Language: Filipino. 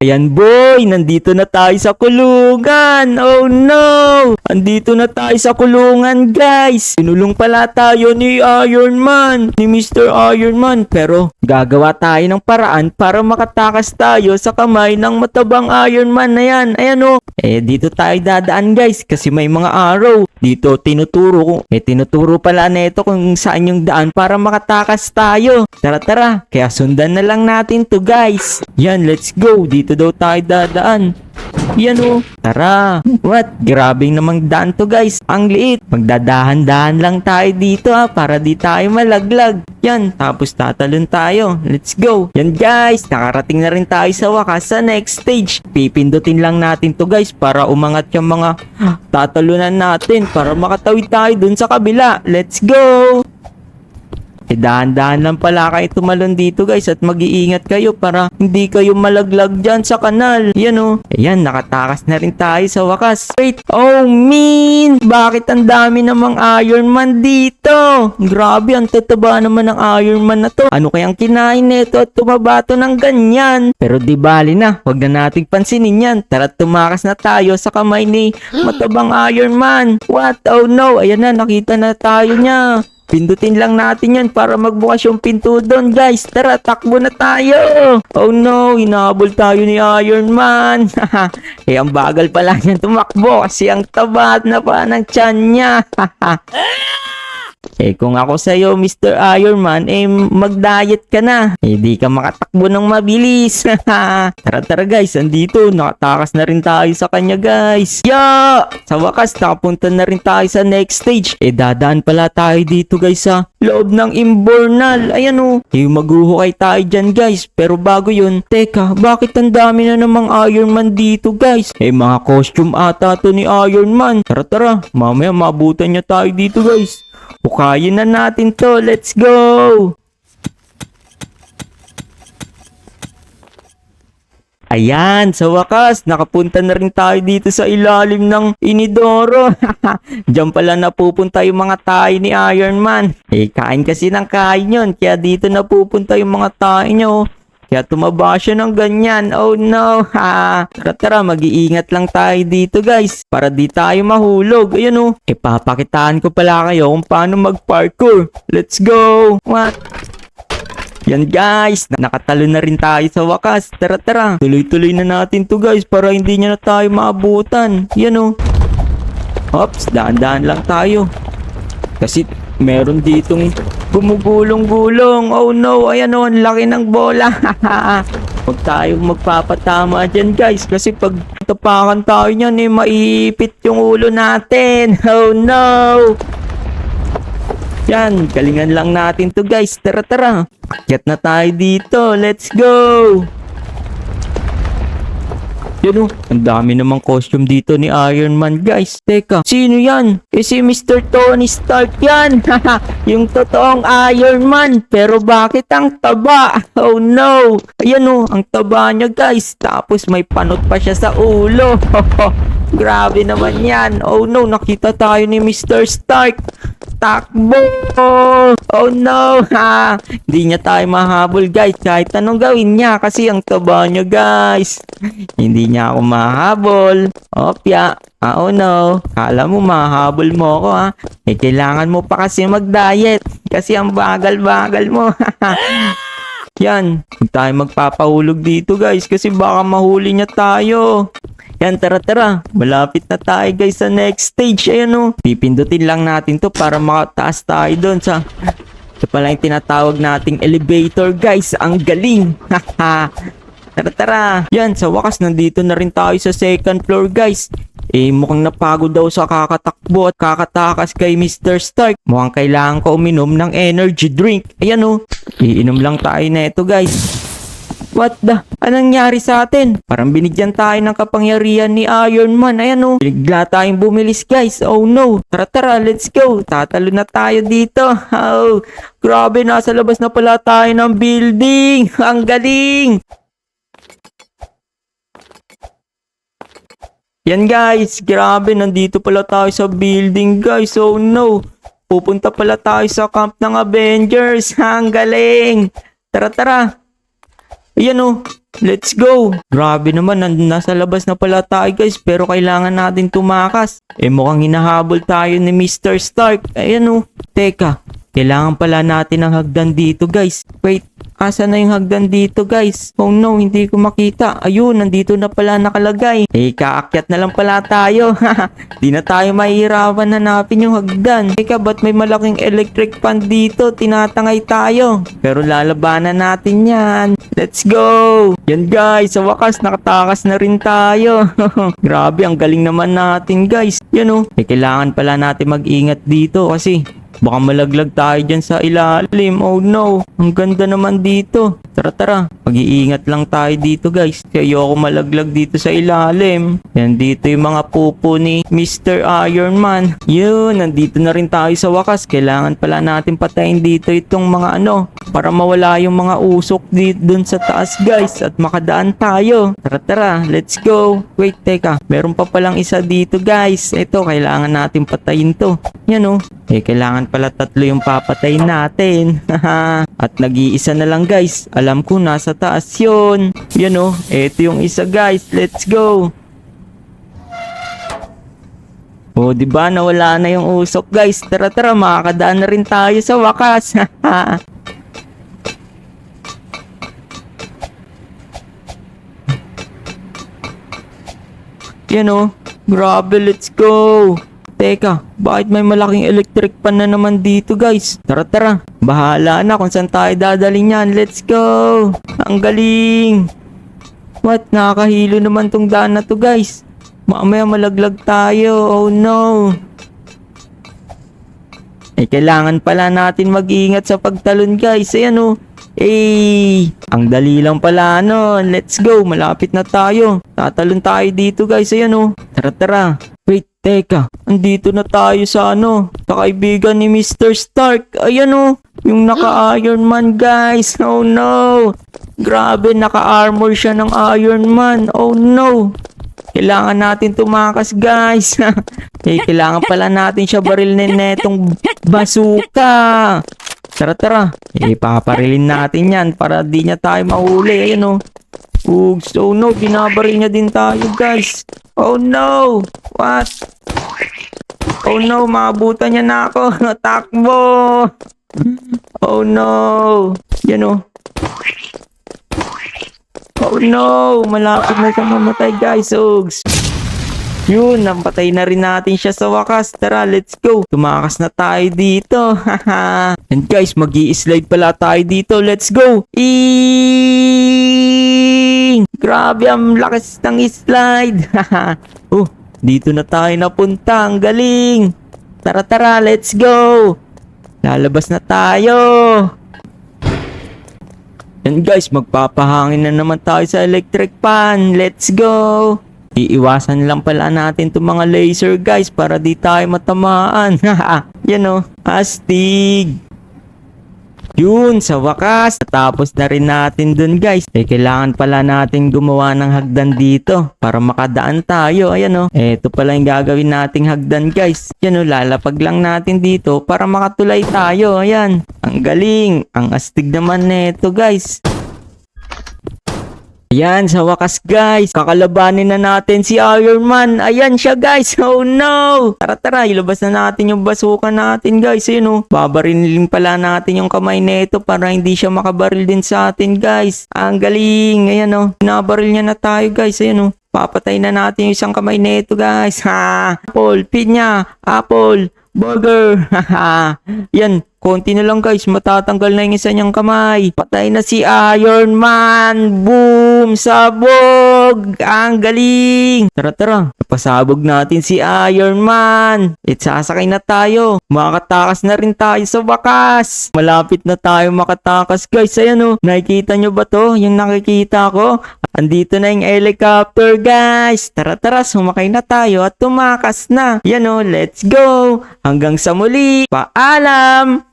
Ayan boy, nandito na tayo sa kulungan. Oh no! Andito na tayo sa kulungan guys. Sinulong pala tayo ni Iron Man, ni Mr. Iron Man. Pero gagawa tayo ng paraan para makatakas tayo sa kamay ng matabang Iron Man na yan. Ayan oh. Eh dito tayo dadaan guys kasi may mga arrow. Dito tinuturo ko. Eh tinuturo pala na ito kung saan yung daan para makatakas tayo. Tara tara, kaya sundan na lang natin to guys. Yan, let's go. Dito daw tayo dadaan. Yan o. Tara. What? Grabing namang daan to guys. Ang liit. Magdadahan-dahan lang tayo dito ha para di tayo malaglag. Yan. Tapos tatalon tayo. Let's go. Yan guys. Nakarating na rin tayo sa wakas sa next stage. Pipindutin lang natin to guys para umangat yung mga tatalunan natin para makatawid tayo dun sa kabila. Let's go. Eh, dahan-dahan lang pala kayo tumalon dito guys at mag-iingat kayo para hindi kayo malaglag dyan sa kanal. Yan o. Ayan, nakatakas na rin tayo sa wakas. Wait, oh mean! Bakit ang dami namang Iron Man dito? Grabe, ang tataba naman ng Iron Man na to. Ano kayang kinain nito at tumabato ng ganyan? Pero di bali na, wag na nating pansinin yan. Tara tumakas na tayo sa kamay ni matabang Iron Man. What? Oh no, ayan na, nakita na tayo niya. Pindutin lang natin yan para magbukas yung pinto doon, guys. Tara, takbo na tayo. Oh no, hinahabol tayo ni Iron Man. eh, ang bagal pala niyan tumakbo kasi ang tabat na pa ng tiyan niya. Eh kung ako sa'yo, Mr. Iron Man, eh mag-diet ka na. Eh di ka makatakbo ng mabilis. tara tara guys, andito. Nakatakas na rin tayo sa kanya guys. Ya! Sa wakas, nakapunta na rin tayo sa next stage. Eh dadaan pala tayo dito guys sa loob ng Imbornal. Ayan o. Eh maghuhukay tayo dyan guys. Pero bago yun, teka, bakit ang dami na namang Iron Man dito guys? Eh mga costume ata to ni Iron Man. Tara tara, mamaya maabutan niya tayo dito guys. Hukayin na natin to. Let's go! Ayan, sa wakas, nakapunta na rin tayo dito sa ilalim ng inidoro. Diyan pala napupunta yung mga tayo ni Iron Man. Eh, kain kasi ng kain yun, kaya dito napupunta yung mga tayo nyo. Kaya tumaba siya ng ganyan. Oh no, ha. Tara tara, mag-iingat lang tayo dito guys. Para di tayo mahulog. Ayun oh. Ipapakitaan ko pala kayo kung paano mag-parkour. Let's go. What? Yan guys, nakatalo na rin tayo sa wakas. Tara tara, tuloy-tuloy na natin to guys para hindi niya na tayo maabutan. Yan oh. Ops, daan-daan lang tayo. Kasi meron ditong gumugulong-gulong. Oh no, ayan oh, ang laki ng bola. Huwag tayong magpapatama dyan guys. Kasi pag tapakan tayo niyan eh, maiipit yung ulo natin. Oh no. Yan, galingan lang natin to guys. Tara tara. Get na tayo dito. Let's go. Yan o, ang dami namang costume dito ni Iron Man guys. Teka, sino yan? Eh si Mr. Tony Stark yan. yung totoong Iron Man. Pero bakit ang taba? Oh no. Ayan o, ang taba niya guys. Tapos may panot pa siya sa ulo. Grabe naman yan. Oh no, nakita tayo ni Mr. Stark. Takbo! Oh no! Ha! Hindi niya tayo mahabol guys kahit anong gawin niya kasi ang taba niya guys. Hindi niya ako mahabol. Opya. Ah, oh no. Kala mo mahabol mo ako ha. Eh kailangan mo pa kasi mag-diet kasi ang bagal-bagal mo. Yan. Huwag tayo magpapahulog dito guys kasi baka mahuli niya tayo. Yan, tara tara. Malapit na tayo guys sa next stage. Ayan o. Pipindutin lang natin to para makataas tayo doon sa... Ito pala yung tinatawag nating elevator guys. Ang galing. Haha. tara tara. Yan, sa wakas nandito na rin tayo sa second floor guys. Eh, mukhang napagod daw sa kakatakbo at kakatakas kay Mr. Stark. Mukhang kailangan ko uminom ng energy drink. Ayan o. Iinom lang tayo na ito guys. What the? Anong nangyari sa atin? Parang binigyan tayo ng kapangyarihan ni Iron Man. Ayan o. Bigla tayong bumilis guys. Oh no. Tara tara, let's go. Tatalo na tayo dito. Oh, grabe. Nasa labas na pala tayo ng building. Ang galing. Yan guys, grabe, nandito pala tayo sa building guys. Oh no, pupunta pala tayo sa camp ng Avengers. Ang galing. Tara tara. Ayan oh. Let's go! Grabe naman, nasa labas na pala tayo guys pero kailangan natin tumakas. Eh mukhang hinahabol tayo ni Mr. Stark. Ayan oh. Teka, kailangan pala natin ng hagdan dito guys. Wait, asa na yung hagdan dito guys? Oh no, hindi ko makita. Ayun, nandito na pala nakalagay. Eh, kaakyat na lang pala tayo. Di na tayo mahihirapan hanapin yung hagdan. Teka, ba't may malaking electric pan dito? Tinatangay tayo. Pero lalabanan natin yan. Let's go! Yan guys, sa wakas nakatakas na rin tayo. Grabe, ang galing naman natin guys. Yan oh. Eh, kailangan pala natin mag-ingat dito kasi Baka malaglag tayo dyan sa ilalim. Oh no. Ang ganda naman dito. Tara tara. Mag-iingat lang tayo dito guys. Kasi ayoko malaglag dito sa ilalim. Yan dito yung mga pupo ni Mr. Iron Man. Yun. Nandito na rin tayo sa wakas. Kailangan pala natin patayin dito itong mga ano. Para mawala yung mga usok dito dun sa taas guys. At makadaan tayo. Tara tara. Let's go. Wait teka. Meron pa palang isa dito guys. Ito kailangan natin patayin to. Yan oh. Eh, kailangan pala tatlo yung papatayin natin. At nag-iisa na lang guys. Alam ko nasa taas yun. Yan oh. Ito yung isa guys. Let's go. Oh, di ba nawala na yung usok guys. Tara tara, makakadaan na rin tayo sa wakas. Yan oh. Grabe, let's go. Teka, bakit may malaking electric pan na naman dito guys? Tara tara, bahala na kung saan tayo dadaling yan. Let's go! Ang galing! What? Nakakahilo naman tong daan na to guys. Mamaya malaglag tayo. Oh no! Eh, kailangan pala natin mag-ingat sa pagtalon guys. Ayan oh. Eh, ang dali lang pala nun. Let's go. Malapit na tayo. Tatalon tayo dito guys. Ayan oh. Tara tara. Teka. Andito na tayo sa ano. Sa kaibigan ni Mr. Stark. Ayan oh. Yung naka-Iron Man guys. Oh no. Grabe, naka-armor siya ng Iron Man. Oh no. Kailangan natin tumakas guys. eh, kailangan pala natin siya baril na netong basuka. Tara tara. Eh, paparilin natin yan para di niya tayo mahuli. Ayan oh. Oops. Oh no, binabaril niya din tayo guys. Oh no. What? Oh no, maabutan niya na ako. Takbo. Oh no. Yan oh. Oh no, malapit na siya mamatay guys. Ogs. Yun, nampatay na rin natin siya sa wakas. Tara, let's go. Tumakas na tayo dito. Haha. And guys, mag slide pala tayo dito. Let's go. Eeeeeng! Grabe, ang lakas ng slide. Oh, dito na tayo napunta. Ang galing. Tara, tara, let's go. Lalabas na tayo. And guys, magpapahangin na naman tayo sa electric pan. Let's go! Iiwasan lang pala natin itong mga laser guys para di tayo matamaan. Yan o, astig! Yun, sa wakas, natapos na rin natin dun guys. Eh, kailangan pala natin gumawa ng hagdan dito para makadaan tayo. Ayan o, eto pala yung gagawin nating hagdan guys. Yan o, lalapag lang natin dito para makatulay tayo. Ayan, ang galing. Ang astig naman neto guys. Ayan, sa wakas guys, kakalabanin na natin si Iron Man. Ayan siya guys, oh no! Tara tara, ilabas na natin yung basuka natin guys. Ayun oh, babarilin pala natin yung kamay nito para hindi siya makabaril din sa atin guys. Ang galing, ayan oh, nabaril niya na tayo guys. Ayun oh, papatay na natin yung isang kamay nito guys. Ha! Apple, pinya, apple, burger. Yan, konti na lang guys, matatanggal na yung isa niyang kamay. Patay na si Iron Man. Boom! Sabog! Ang galing! Tara tara, napasabog natin si Iron Man. At sasakay na tayo. Makatakas na rin tayo sa wakas. Malapit na tayo makatakas guys. Ayan oh, nakikita nyo ba to? Yung nakikita ko? Andito na yung helicopter guys. Tara tara, sumakay na tayo at tumakas na. Yan oh, let's go. Hanggang sa muli. Paalam!